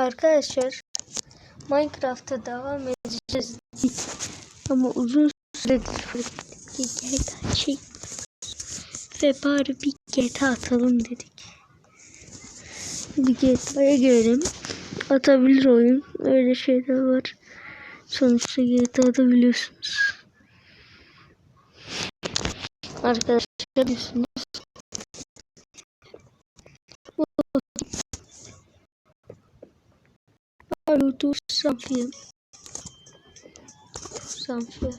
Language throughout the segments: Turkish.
Arkadaşlar Minecraft'a devam edeceğiz. Ama uzun süredir GTA şey ve bari bir GTA atalım dedik. Bir GTA'ya girelim. Atabilir oyun. Öyle şeyler var. Sonuçta GTA'da biliyorsunuz. Arkadaşlar biliyorsunuz. Alo dur Safiye. Safiye.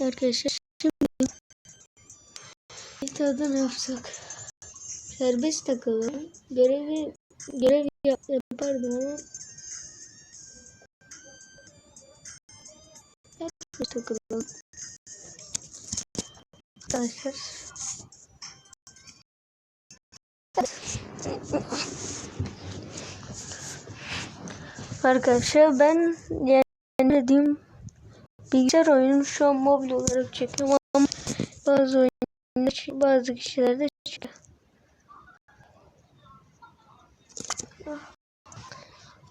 Arkadaşlar şimdi İtadan ne yapsak? Serbest takılalım. Görevi görev yap, yapardım ama serbest takılalım. Arkadaşlar Arkadaşlar ben yani dediğim bilgisayar oyunu şu an mobil olarak çekiyorum bazı oyunlar bazı kişilerde çıkıyor.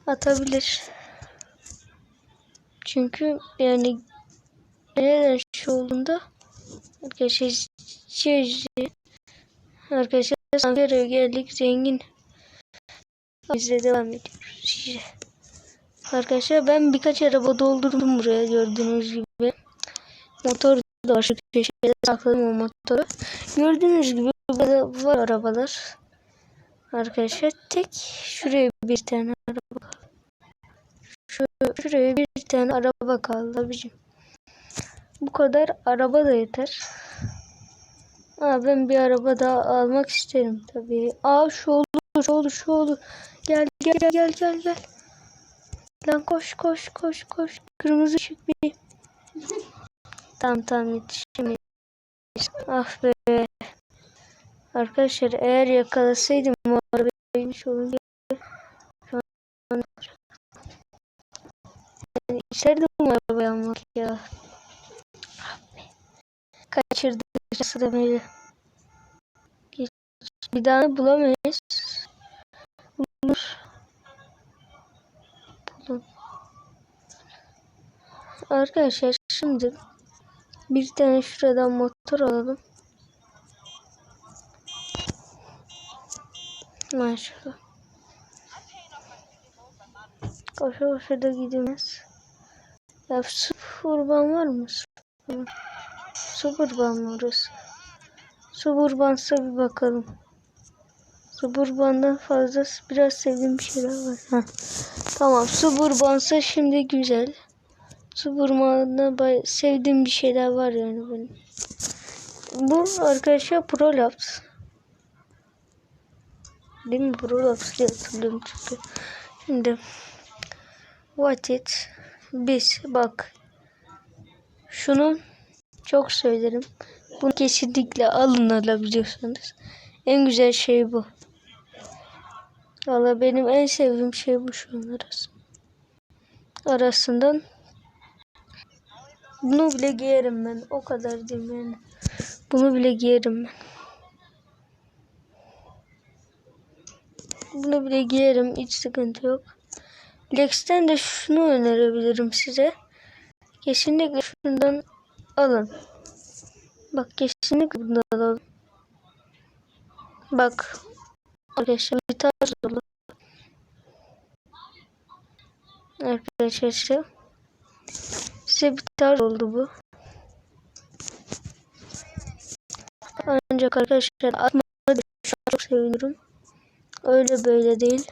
Atabilir. Çünkü yani neden şu olduğunda arkadaşlar şey arkadaşlar Sanfero'ya geldik zengin bizle devam ediyoruz işte. Arkadaşlar ben birkaç araba doldurdum buraya gördüğünüz gibi. Motor da var şu köşede sakladım o motoru. Gördüğünüz gibi burada var arabalar. Arkadaşlar tek şuraya bir tane araba. Şu, şuraya bir tane araba kaldı abicim. Bu kadar araba da yeter. Aa, ben bir araba daha almak isterim tabii. Aa şu olur, şu olur, şu olur. Gel gel gel gel gel gel. Lan koş koş koş koş. Kırmızı ışık bir. tamam tamam yetişemeyiz. Ah be. Arkadaşlar eğer yakalasaydım bu arabayı inmiş olunca şu an yani isterdim bu arabayı almak ya. Kaçırdık sıra beni. Geç. Bir daha bulamayız. Bulur. Bulun. Arkadaşlar şimdi bir tane şuradan motor alalım. Maşallah. Koşa koşa da gidemez. Ya su kurban var mı? Su, su kurban mı orası? Su kurbansa bir bakalım. Su kurbandan fazla biraz sevdiğim şeyler var. Ha. Tamam su kurbansa şimdi güzel. Su kurbandan sevdiğim bir şeyler var yani benim. Bu arkadaşlar Prolapse. Değil mi? Prolapse diye hatırlıyorum çünkü. Şimdi What it? Biz bak. Şunu çok söylerim. Bunu kesinlikle alın alabiliyorsanız. En güzel şey bu. Valla benim en sevdiğim şey bu şu an arasında. Arasından bunu bile giyerim ben. O kadar diyeyim yani. Bunu bile giyerim ben. Bunu bile giyerim. Hiç sıkıntı yok. Lex'ten de şunu önerebilirim size. Kesinlikle şundan alın. Bak kesinlikle bundan alalım. Bak. Arkadaşlar bir tarz olur. Arkadaşlar size, bir tarz oldu bu. Ancak arkadaşlar an çok sevinirim. Öyle böyle değil.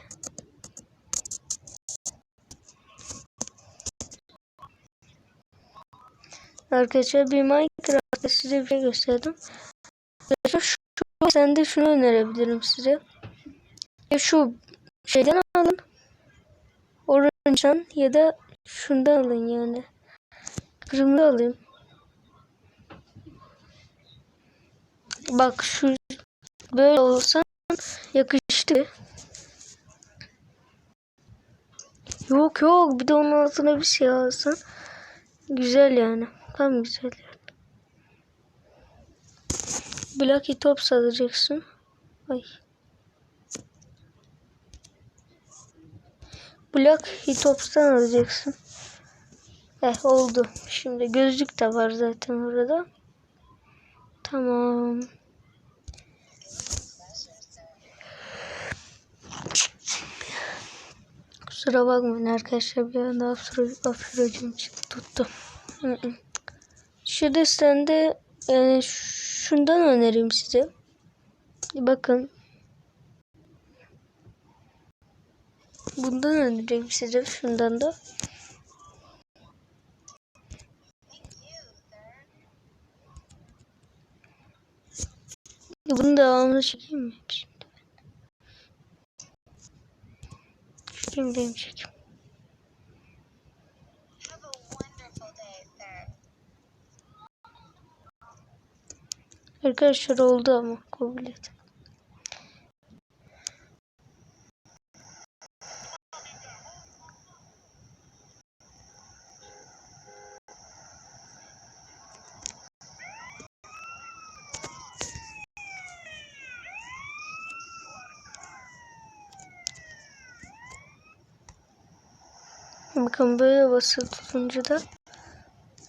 Arkadaşlar bir Minecraft'ta size bir şey gösterdim. Arkadaşlar şu, şu sen de şunu önerebilirim size. Ya şu şeyden alın. Orange'dan ya da şundan alın yani. Kırmızı alayım. Bak şu böyle olsa yakıştı. Yok yok bir de onun altına bir şey alsın. Güzel yani. Tam güzel yani. Blacky top alacaksın. Ay. Black Hitops'tan alacaksın. Eh oldu. Şimdi gözlük de var zaten orada. Tamam. Kusura bakmayın arkadaşlar bir anda hapşıracağım tuttu. Şu destende yani şundan önereyim size. Bakın. Bundan önereyim size şundan da. Bunun devamını çekeyim mi? Çekeyim diyeyim çekeyim. Arkadaşlar oldu ama kabul et. Bakın böyle basılı tutunca da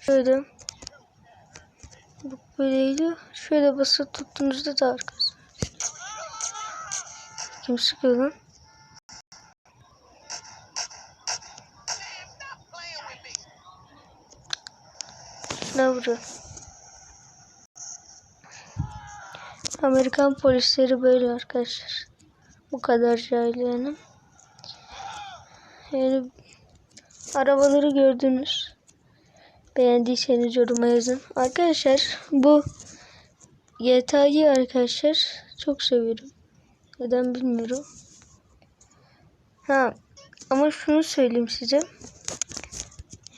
şöyle böyleydi. Şöyle basılı tuttuğunuzda da arkası. Kim sıkıyor lan? Ne vuruyor? Amerikan polisleri böyle arkadaşlar. Bu kadar cahil yani. Yani arabaları gördünüz. Beğendiyseniz yoruma yazın. Arkadaşlar bu GTA'yı arkadaşlar çok seviyorum. Neden bilmiyorum. Ha ama şunu söyleyeyim size.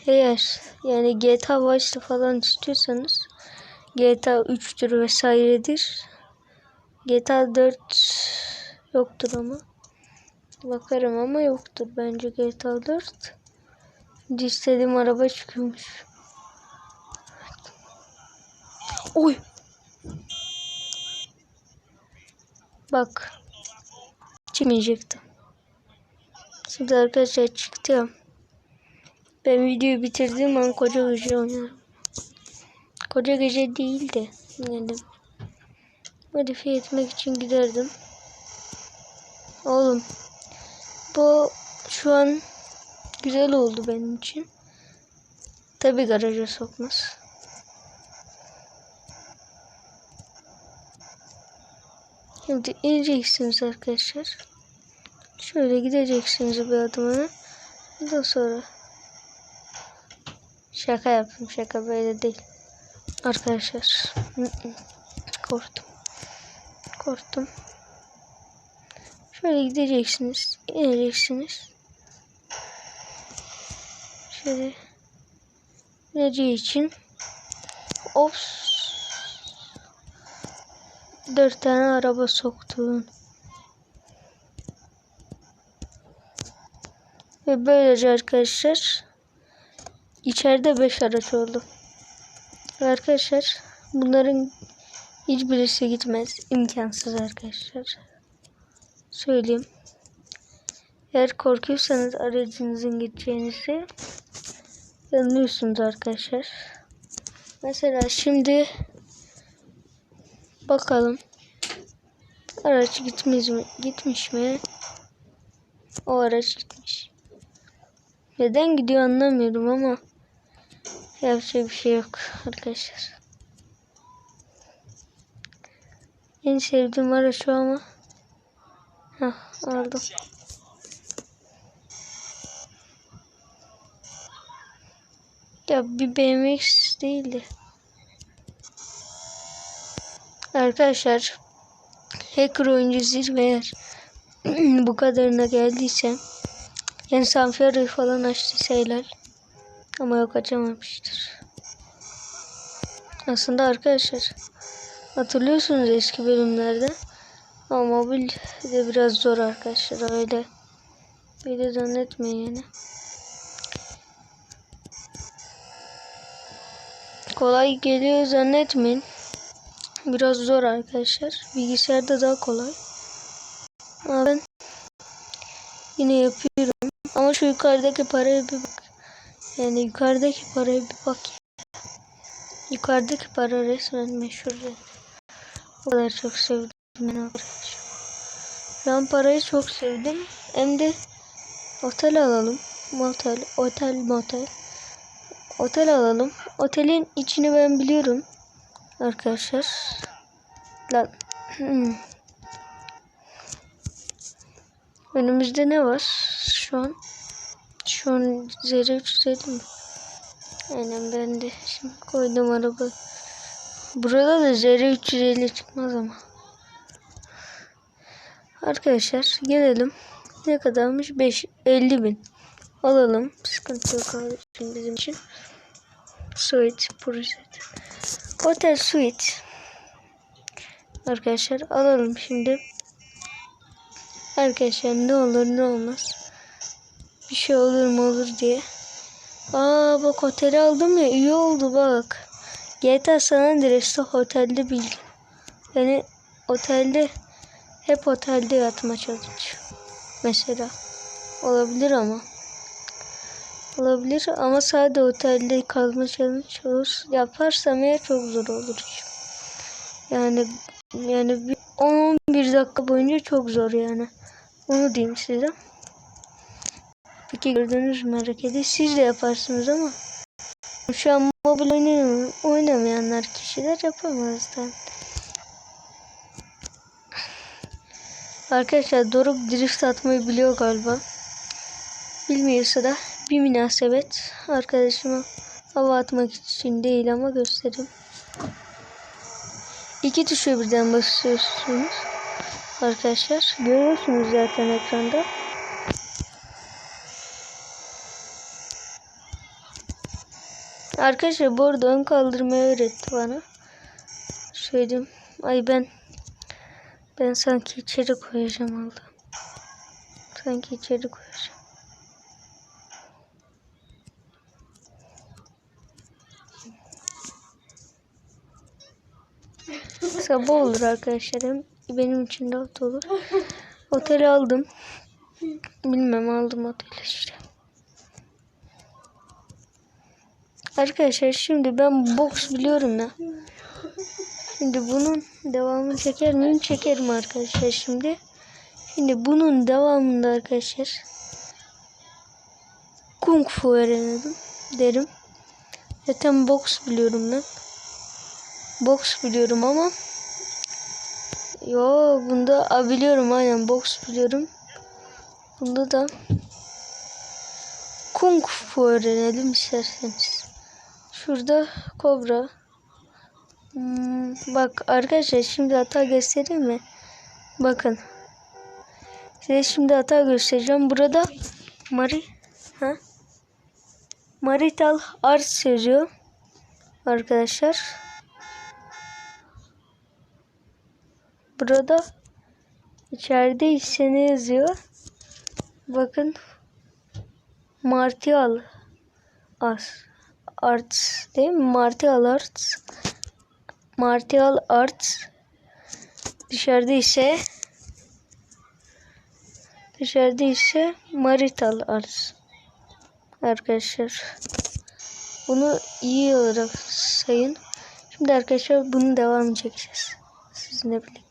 Eğer yani GTA Vice'da falan istiyorsanız GTA 3'tür vesairedir. GTA 4 yoktur ama. Bakarım ama yoktur bence GTA 4. Şimdi istediğim araba çıkıyormuş. Oy. Bak. Çıkmayacaktı. Şimdi arkadaşlar çıktı ya. Ben videoyu bitirdiğim an koca gece oynarım. Koca gece değil de yani modifiye etmek için giderdim. Oğlum bu şu an güzel oldu benim için. Tabi garaja sokmaz. Şimdi ineceksiniz arkadaşlar. Şöyle gideceksiniz bir adımına. Daha sonra şaka yaptım şaka böyle değil. Arkadaşlar korktum. Korktum. Şöyle gideceksiniz. ineceksiniz. Şöyle ineceği için ops dört tane araba soktun. Ve böylece arkadaşlar içeride beş araç oldu. Arkadaşlar bunların hiçbirisi gitmez. imkansız arkadaşlar. Söyleyeyim. Eğer korkuyorsanız aracınızın gideceğinizi yanılıyorsunuz arkadaşlar. Mesela şimdi Bakalım. Araç gitmiş mi? Gitmiş mi? O araç gitmiş. Neden gidiyor anlamıyorum ama yapacak bir şey yok arkadaşlar. En sevdiğim araç o ama. Hah aldım. Ya bir BMX değildi. Arkadaşlar hacker oyuncu zirve eğer bu kadarına geldiyse yani Sanfiora'yı falan açtıysa helal. Ama yok açamamıştır. Aslında arkadaşlar hatırlıyorsunuz eski bölümlerde ama mobil de biraz zor arkadaşlar öyle de zannetmeyin yani. kolay geliyor zannetmeyin. Biraz zor arkadaşlar. Bilgisayarda daha kolay. Ama ben yine yapıyorum. Ama şu yukarıdaki paraya bir bak. Yani yukarıdaki paraya bir bak. Yukarıdaki para resmen meşhur. yani. O kadar çok sevdim ben arkadaşlar. Ben parayı çok sevdim. Hem de otel alalım. Motel, otel, motel. Otel alalım. Otelin içini ben biliyorum. Arkadaşlar. Lan. Hmm. Önümüzde ne var? Şu an. Şu an zerre 350 mi? Aynen ben de şimdi koydum araba. Burada da zerre 350 çıkmaz ama. Arkadaşlar gelelim. Ne kadarmış? 5 50 bin. Alalım. Sıkıntı yok abi bizim için. Suite Purset. Hotel Suite. Arkadaşlar alalım şimdi. Arkadaşlar ne olur ne olmaz. Bir şey olur mu olur diye. Aa bak oteli aldım ya iyi oldu bak. GTA San Andreas'ta otelde bildim. Yani otelde hep otelde yatma challenge. Mesela. Olabilir ama. Olabilir ama sadece otelde kalma challenge. Yaparsam eğer çok zor olur. Yani yani bir 10-11 dakika boyunca çok zor yani. Onu diyeyim size. Peki gördünüz mü hareketi? Siz de yaparsınız ama şu an mobil oynayam oynamayanlar kişiler yapamaz tabii. Arkadaşlar Doruk drift atmayı biliyor galiba. Bilmiyorsa da bir münasebet arkadaşıma hava atmak için değil ama göstereyim. İki tuşa birden basıyorsunuz. Arkadaşlar görüyorsunuz zaten ekranda. Arkadaşlar bu arada ön kaldırmayı öğretti bana. Söyledim. Ay ben ben sanki içeri koyacağım aldı. Sanki içeri koyacağım. Sabah olur arkadaşlar. Hem benim için rahat olur. Oteli aldım. Bilmem aldım oteli işte. Arkadaşlar şimdi ben box biliyorum ya. Şimdi bunun devamını çeker miyim? Çekerim arkadaşlar şimdi. Şimdi bunun devamında arkadaşlar Kung Fu öğrenelim derim. Zaten box biliyorum ben. Box biliyorum ama Yo bunda a, biliyorum aynen box biliyorum. Bunda da Kung Fu öğrenelim isterseniz. Şurada kobra. Hmm, bak arkadaşlar şimdi hata göstereyim mi? Bakın. Size şimdi hata göstereceğim. Burada Mari ha? Marital Arts yazıyor. Arkadaşlar. Burada içeride ise ne yazıyor? Bakın. Martial Arts. Arts değil mi? Martial Arts. Martial Arts. Dışarıda ise dışarıda ise Marital Arts. Arkadaşlar. Bunu iyi olarak sayın. Şimdi arkadaşlar bunun devamını çekeceğiz. Sizinle birlikte.